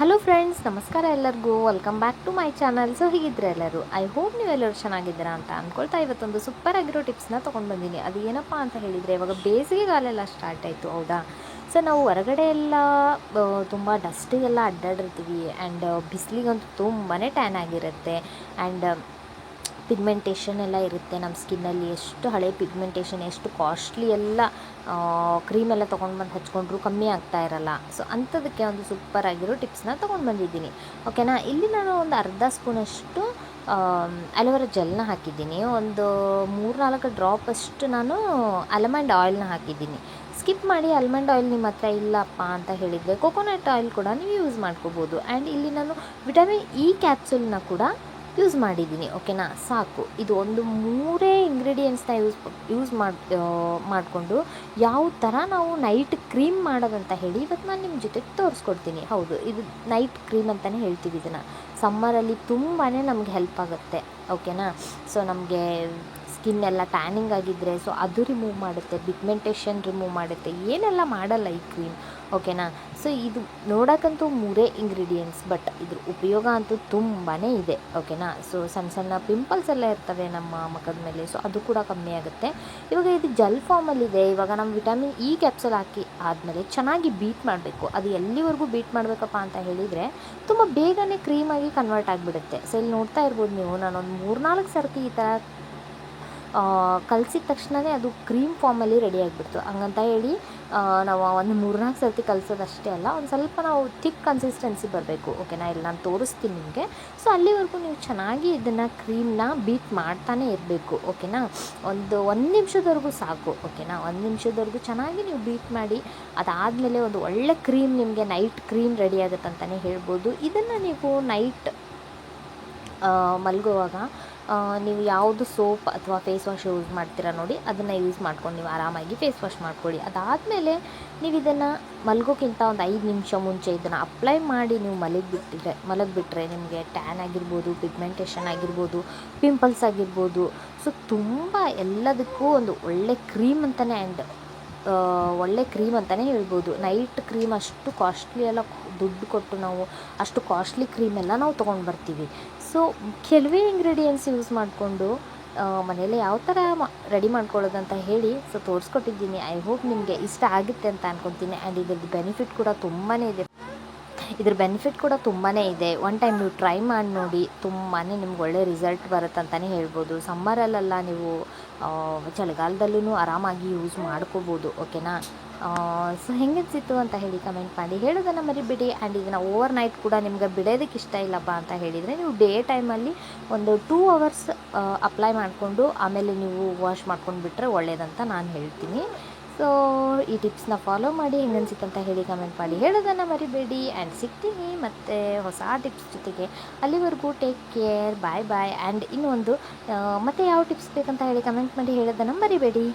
Hello friends ನಮಸ್ಕಾರ ಎಲ್ಲರಿಗೂ. Welcome back to my channel so ಹೀಗಿದ್ರೆ ಎಲ್ಲರೂ ಐ ಹೋಪ್ ನೀವೆಲ್ಲರೂ ಚೆನ್ನಾಗಿದ್ದೀರಾ ಅಂತ ಅಂದ್ಕೊಳ್ತಾ ಇವತ್ತೊಂದು ಸೂಪರ್ ಆಗಿರೋ ಟಿಪ್ಸ್ನ ತೊಗೊಂಡು ಬಂದಿನಿ. ಅದು ಏನಪ್ಪ ಅಂತ ಹೇಳಿದರೆ, ಇವಾಗ ಬೇಸಿಗೆಗಾಲೆಲ್ಲ ಸ್ಟಾರ್ಟ್ ಆಯಿತು, ಹೌದಾ? ಸೊ ನಾವು ಹೊರಗಡೆ ಎಲ್ಲ ತುಂಬ ಡಸ್ಟಿಗೆಲ್ಲ ಅಡ್ಡಾಡಿರ್ತೀವಿ. ಆ್ಯಂಡ್ ಬಿಸಿಲಿಗಂತೂ ತುಂಬಾ ಟ್ಯಾನ್ ಆಗಿರುತ್ತೆ. ಆ್ಯಂಡ್ ಪಿಗ್ಮೆಂಟೇಷನ್ ಎಲ್ಲ ಇರುತ್ತೆ ನಮ್ಮ ಸ್ಕಿನ್ನಲ್ಲಿ. ಎಷ್ಟು ಹಳೆ ಪಿಗ್ಮೆಂಟೇಷನ್ ಎಷ್ಟು ಕಾಸ್ಟ್ಲಿ ಎಲ್ಲ ಕ್ರೀಮ್ ಎಲ್ಲ ತೊಗೊಂಡು ಬಂದು ಹಚ್ಕೊಂಡ್ರು ಕಮ್ಮಿ ಆಗ್ತಾ ಇರಲ್ಲ. ಸೊ ಅಂಥದಕ್ಕೆ ಒಂದು ಸೂಪರ್ ಆಗಿರೋ ಟಿಪ್ಸ್ನ ತೊಗೊಂಡು ಬಂದಿದ್ದೀನಿ. ಓಕೆನಾ ಇಲ್ಲಿ ನಾನು ಒಂದು ಅರ್ಧ ಸ್ಪೂನಷ್ಟು ಅಲೋವೆರಾ ಜೆಲ್ನ ಹಾಕಿದ್ದೀನಿ. ಒಂದು ಮೂರು ನಾಲ್ಕು ಡ್ರಾಪ್ ಅಷ್ಟು ನಾನು ಅಲಮಂಡ್ ಆಯಿಲ್ನ ಹಾಕಿದ್ದೀನಿ. ಸ್ಕಿಪ್ ಮಾಡಿ ಅಲ್ಮಂಡ್ ಆಯಿಲ್ ನಿಮ್ಮ ಹತ್ರ ಇಲ್ಲಪ್ಪ ಅಂತ ಹೇಳಿದರೆ ಕೊಕೊನಟ್ ಆಯಿಲ್ ಕೂಡ ನೀವು ಯೂಸ್ ಮಾಡ್ಕೋಬೋದು. ಆ್ಯಂಡ್ ಇಲ್ಲಿ ನಾನು ವಿಟಮಿನ್ ಇ ಕ್ಯಾಪ್ಸೂಲ್ನ ಕೂಡ ಯೂಸ್ ಮಾಡಿದ್ದೀನಿ ಓಕೆನಾ ಸಾಕು. ಇದು ಒಂದು ಮೂರೇ ಇಂಗ್ರೀಡಿಯೆಂಟ್ಸ್ನ ಯೂಸ್ ಯೂಸ್ ಮಾಡಿ ಮಾಡಿಕೊಂಡು ಯಾವ ಥರ ನಾವು ನೈಟ್ ಕ್ರೀಮ್ ಮಾಡೋದಂತ ಹೇಳಿ ಇವತ್ತು ನಾನು ನಿಮ್ಮ ಜೊತೆ ತೋರಿಸ್ಕೊಡ್ತೀನಿ. ಹೌದು, ಇದು ನೈಟ್ ಕ್ರೀಮ್ ಅಂತಲೇ ಹೇಳ್ತೀವಿ ಇದನ್ನು. ಸಮ್ಮರಲ್ಲಿ ತುಂಬಾ ನಮ್ಗೆ ಹೆಲ್ಪ್ ಆಗುತ್ತೆ ಓಕೆನಾ ಸೊ ನಮಗೆ ಸ್ಕಿನ್ ಎಲ್ಲ ಟ್ಯಾನಿಂಗ್ ಆಗಿದ್ದರೆ ಸೊ ಅದು ರಿಮೂವ್ ಮಾಡುತ್ತೆ ಪಿಗ್ಮೆಂಟೇಷನ್ ರಿಮೂವ್ ಮಾಡುತ್ತೆ, ಏನೆಲ್ಲ ಮಾಡಲ್ಲ ಈ ಕ್ರೀಮ್ ಓಕೆನಾ ಸೊ ಇದು ನೋಡೋಕ್ಕಂತೂ ಮೂರೇ ಇಂಗ್ರೀಡಿಯೆಂಟ್ಸ್ ಬಟ್ ಇದ್ರ ಉಪಯೋಗ ಅಂತೂ ತುಂಬಾ ಇದೆ ಓಕೆನಾ ಸೊ ಸಣ್ಣ ಸಣ್ಣ ಪಿಂಪಲ್ಸ್ ಎಲ್ಲ ಇರ್ತವೆ ನಮ್ಮ ಮುಖದ ಮೇಲೆ ಸೊ ಅದು ಕೂಡ ಕಮ್ಮಿ ಆಗುತ್ತೆ. ಇವಾಗ ಇದು ಜೆಲ್ ಫಾರ್ಮಲ್ಲಿದೆ ಇವಾಗ ನಮ್ಮ ವಿಟಮಿನ್ ಇ ಕ್ಯಾಪ್ಸಲ್ ಹಾಕಿ ಆದಮೇಲೆ ಚೆನ್ನಾಗಿ ಬೀಟ್ ಮಾಡಬೇಕು. ಅದು ಎಲ್ಲಿವರೆಗೂ ಬೀಟ್ ಮಾಡಬೇಕಪ್ಪ ಅಂತ ಹೇಳಿದರೆ, ತುಂಬ ಬೇಗನೆ ಕ್ರೀಮಾಗಿ ಕನ್ವರ್ಟ್ ಆಗಿಬಿಡುತ್ತೆ. ಸೊ ಇಲ್ಲಿ ನೋಡ್ತಾ ಇರ್ಬೋದು ನೀವು, ನಾನೊಂದು ಮೂರ್ನಾಲ್ಕು ಸರ್ತಿ ಈ ಥರ ಕಲಸಿದ ತಕ್ಷಣವೇ ಅದು ಕ್ರೀಮ್ ಫಾರ್ಮಲ್ಲಿ ರೆಡಿ ಆಗಿಬಿಡ್ತು. ಹಂಗಂತ ಹೇಳಿ ನಾವು ಒಂದು ಮೂರ್ನಾಲ್ಕು ಸರ್ತಿ ಕಲಿಸೋದಷ್ಟೇ ಅಲ್ಲ, ಒಂದು ಸ್ವಲ್ಪ ನಾವು ಥಿಕ್ ಕನ್ಸಿಸ್ಟೆನ್ಸಿ ಬರಬೇಕು ಓಕೆನಾ ಇಲ್ಲಿ ನಾನು ತೋರಿಸ್ತೀನಿ ನಿಮಗೆ. ಸೊ ಅಲ್ಲಿವರೆಗೂ ನೀವು ಚೆನ್ನಾಗಿ ಇದನ್ನು ಕ್ರೀಮ್ನ ಬೀಟ್ ಮಾಡ್ತಾನೆ ಇರಬೇಕು ಓಕೆನಾ ಒಂದು ಒಂದು ನಿಮಿಷದವರೆಗೂ ಸಾಕು ಓಕೆನಾ ಒಂದು ನಿಮಿಷದವರೆಗೂ ಚೆನ್ನಾಗಿ ನೀವು ಬೀಟ್ ಮಾಡಿ, ಅದಾದಮೇಲೆ ಒಂದು ಒಳ್ಳೆ ಕ್ರೀಮ್ ನಿಮಗೆ ನೈಟ್ ಕ್ರೀಮ್ ರೆಡಿ ಆಗುತ್ತೆ ಅಂತಲೇ ಹೇಳ್ಬೋದು. ಇದನ್ನು ನೀವು ನೈಟ್ ಮಲಗುವಾಗ ನೀವು ಯಾವುದು ಸೋಪ್ ಅಥವಾ ಫೇಸ್ ವಾಶ್ ಯೂಸ್ ಮಾಡ್ತೀರಾ ನೋಡಿ, ಅದನ್ನು ಯೂಸ್ ಮಾಡ್ಕೊಂಡು ನೀವು ಆರಾಮಾಗಿ ಫೇಸ್ ವಾಶ್ ಮಾಡ್ಕೊಳ್ಳಿ. ಅದಾದಮೇಲೆ ನೀವು ಇದನ್ನು ಮಲಗೋಕ್ಕಿಂತ ಒಂದು ಐದು ನಿಮಿಷ ಮುಂಚೆ ಇದನ್ನು ಅಪ್ಲೈ ಮಾಡಿ ನೀವು ಮಲಗಿಬಿಟ್ಟಿದ್ರೆ ಮಲಗಿಬಿಟ್ರೆ ನಿಮಗೆ ಟ್ಯಾನ್ ಆಗಿರ್ಬೋದು ಪಿಗ್ಮೆಂಟೇಷನ್ ಆಗಿರ್ಬೋದು ಪಿಂಪಲ್ಸ್ ಆಗಿರ್ಬೋದು ಸೊ ತುಂಬ ಎಲ್ಲದಕ್ಕೂ ಒಂದು ಒಳ್ಳೆ ಕ್ರೀಮ್ ಅಂತಲೇ ಆ್ಯಂಡ್ ಒಳ್ಳೆ ಕ್ರೀಮ್ ಅಂತಲೇ ಹೇಳ್ಬೋದು. ನೈಟ್ ಕ್ರೀಮ್ ಅಷ್ಟು ಕಾಸ್ಟ್ಲಿ ಎಲ್ಲ ದುಡ್ಡು ಕೊಟ್ಟು ನಾವು, ಅಷ್ಟು ಕಾಸ್ಟ್ಲಿ ಕ್ರೀಮೆಲ್ಲ ನಾವು ತೊಗೊಂಡು ಬರ್ತೀವಿ. ಸೊ, ಕೆಲವೇ ಇಂಗ್ರೀಡಿಯೆಂಟ್ಸ್ ಯೂಸ್ ಮಾಡಿಕೊಂಡು ಮನೆಯಲ್ಲೇ ಯಾವ ಥರ ರೆಡಿ ಮಾಡ್ಕೊಳ್ಳೋದಂತ ಹೇಳಿ ಸೊ, ತೋರಿಸ್ಕೊಟ್ಟಿದ್ದೀನಿ. ಐ ಹೋಪ್ ನಿಮಗೆ ಇಷ್ಟ ಆಗುತ್ತೆ ಅಂತ ಅನ್ಕೊತೀನಿ. ಆ್ಯಂಡ್ ಇದರಲ್ಲಿ ಬೆನಿಫಿಟ್ ಕೂಡ ತುಂಬಾ ಇದೆ. ಇದ್ರ ಬೆನಿಫಿಟ್ ಕೂಡ ತುಂಬಾ ಇದೆ. ಒನ್ ಟೈಮ್ ನೀವು ಟ್ರೈ ಮಾಡಿ ನೋಡಿ ತುಂಬಾ ನಿಮ್ಗೆ ಒಳ್ಳೆ ರಿಸಲ್ಟ್ ಬರುತ್ತೆ ಅಂತಲೇ ಹೇಳ್ಬೋದು. ಸಮ್ಮರಲ್ಲೆಲ್ಲ ನೀವು ಚಳಿಗಾಲದಲ್ಲೂ ಆರಾಮಾಗಿ ಯೂಸ್ ಮಾಡ್ಕೋಬೋದು ಓಕೆನಾ ಸೊ ಹೆಂಗನ್ಸಿತ್ತು ಅಂತ ಹೇಳಿ ಕಮೆಂಟ್ ಮಾಡಿ. ಹೇಳೋದನ್ನು ಮರಿಬಿಡಿ. ಆ್ಯಂಡ್ ಇದನ್ನು ಓವರ್ ನೈಟ್ ಕೂಡ ನಿಮ್ಗೆ ಬಿಡೋದಕ್ಕೆ ಇಷ್ಟ ಇಲ್ಲಪ್ಪ ಅಂತ ಹೇಳಿದರೆ, ನೀವು ಡೇ ಟೈಮಲ್ಲಿ ಒಂದು ಟೂ ಅವರ್ಸ್ ಅಪ್ಲೈ ಮಾಡಿಕೊಂಡು ಆಮೇಲೆ ನೀವು ವಾಶ್ ಮಾಡ್ಕೊಂಡು ಬಿಟ್ಟರೆ ಒಳ್ಳೇದಂತ ನಾನು ಹೇಳ್ತೀನಿ. ಸೊ ಈ ಟಿಪ್ಸ್ನ ಫಾಲೋ ಮಾಡಿ ಹೆಂಗನ್ಸಿತ್ತು ಅಂತ ಹೇಳಿ ಕಮೆಂಟ್ ಮಾಡಿ ಹೇಳೋದನ್ನು ಮರಿಬೇಡಿ ಆ್ಯಂಡ್ ಸಿಗ್ತೀನಿ ಮತ್ತು ಹೊಸ ಟಿಪ್ಸ್ ಜೊತೆಗೆ ಅಲ್ಲಿವರೆಗೂ take care bye bye and ಇನ್ನೊಂದು ಮತ್ತೆ ಯಾವ ಟಿಪ್ಸ್ ಬೇಕಂತ ಹೇಳಿ ಕಮೆಂಟ್ ಮಾಡಿ ಹೇಳೋದನ್ನು ಮರಿಬೇಡಿ.